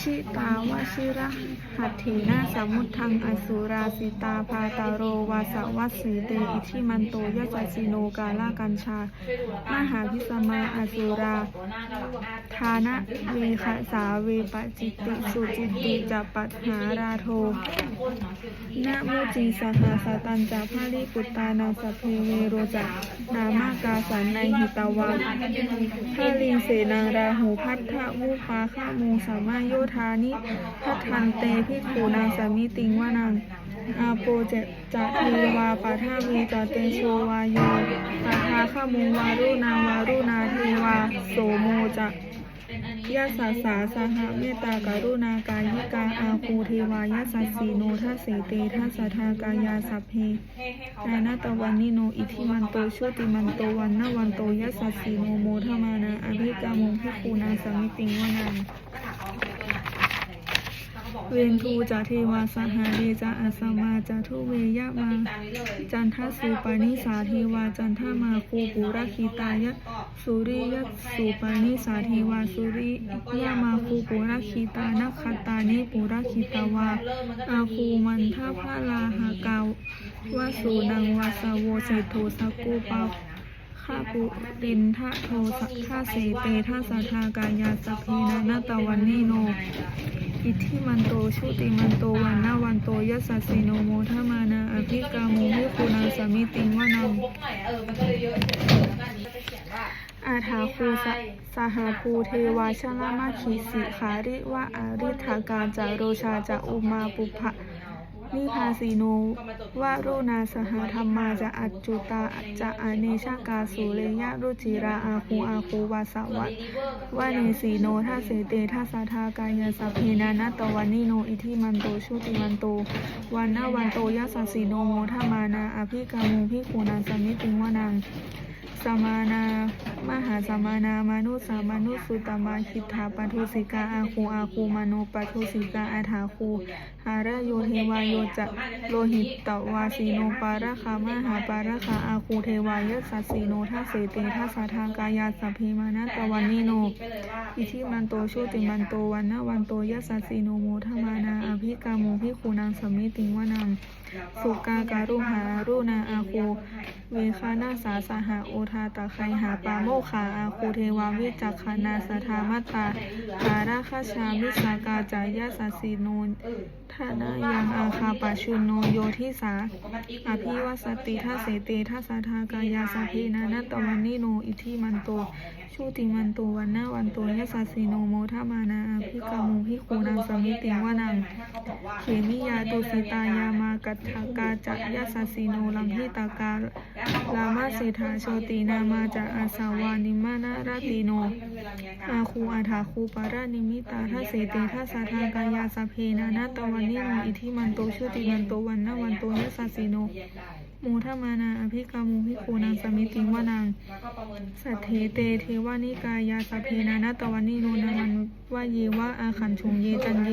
ชิตาวชิระหัตถีนาสมุทังอสุราสิตาพาตาโรวาสวัสสีเตอิทิมันโตยะจัสสิโนกาลากัญชา มหาพิสมาอสุราทานะเวคสาเวปจิตติสุจิตติจัปัหาราโทนะโมจีสหาสตันจะพาลิปุตตานาสพเพเวโรจะนามากาสันในหิตาวาพาลิงเสนางราหูพัทธมุปาฆามูสามารโยธานิพัทธันเตพิกขูนางสามิติงวานังอาโปเจจะเทวาปะทาวีจเตโชวาโยปะทาข้ามุงวารุนาวารุนาเทวาโสโมจะ ยะสาสาสหเมตตาการุณากายิกาอาคูเทวายะสัสสีโนทัสสีเตทัสสะทากายาสัพเพนานาตวันนิโนอิทิมันโตชุติมันโตวันนวันโตยะสัสสีโนโมทมานาอภิกามุพิคูนาสมิติงวนัง เวนทูจะเทวาสหาเดจะอาสมาจะทุเวยะมาจันทสุปานิสาเทวาจันทมาคูปุระคิตายะสุริยสุปานิสาเทวาสุริยะมาคูปุระคิตานัคตานิปุระคิตาวาอาคูมันทพะลาหากาววสุนังวาสโวเสโทสกุปาข้าปุตินทะโทสักข้าเสเตทัสสะทากายาสัพเพนานาตวันนิโน อิทธิมันโตชุติมันโตวันนาวันโตยัสสะสิโนโมทมานาอภิกาโมหุคุนังสมิติงวนังออมันก็เลยเยอาถาคูสะสหาภูเทวาชลามาขีสิขาริวะอาริธากาจาโรชาจะอุมาปุพะ นิพาสีโนวารุนาสหธรรมาจะอัจจุตาจะอเนชากาสุเรยะรุจิราอาคูอาคูวาสวัตวาเนสีโนทัสเสเตทัสสะทากายาสัพเพนานาตวันนิโนอิทิมันโตชุติมันโตวันนาวันโตยัสสะสีโนโมทมานาอภิกามุพิคูนังสมิติงวนัง สมานา มหาสมานามานุสามานุสุตมาคิทาปัทุสิกาอาคูอาคูมานุปัทุสิกาอาถาคูหาระโยเทวาโยจะโลหิตตวาสีโนปาระคามหาปาระคาอาคูเทวายสัสสีโนทัสเสเตทัสสะทางกายาสัพเพมานะตวันนิโน อิทิมันโตโชติมันโตวันนาวันโตยัสสะสีโนโมทมานาอภิ กาโมพิคูนางสมิติงวานังสุกาการุหารุนาอาคูเวคานาสาสหาโอทาตะไคหาปาโมขาอาคูเทวาวิจักขานาสธามัตาหาราคาชามิชากาจายาสสีโนนทานายังอาคาปาชุนโนโยทิสาอภิวัสติทัสเสเตทัสสะทากายาสพเพนานาตวันนิโนอิทิมันโตชุติมันโตวันนาวันโตยสัสสีโนโมทามานาอภิกามุพิคูนังสมิติวานังเขมิยาตุสิตายามากัตถากาจะยะสัสสิโนลัมหิตากาลามาเศรษฐาโชตินามาจะอาสาวานิมานาราติโน อาคูอาถาคูปารานิมิตาทัสเสเตทัสสทากายาสเพนานาตวันนิโนอิทิมันโตชุติมันโตวันนาวันโตยสัสสิโนโมทมานาอภิกามุพิคูนังสมิติวานังสัทเทเตเทวานิกายาสเพนานาตวันนิโนนามันวะเยวะอาขันชุงเยจันเย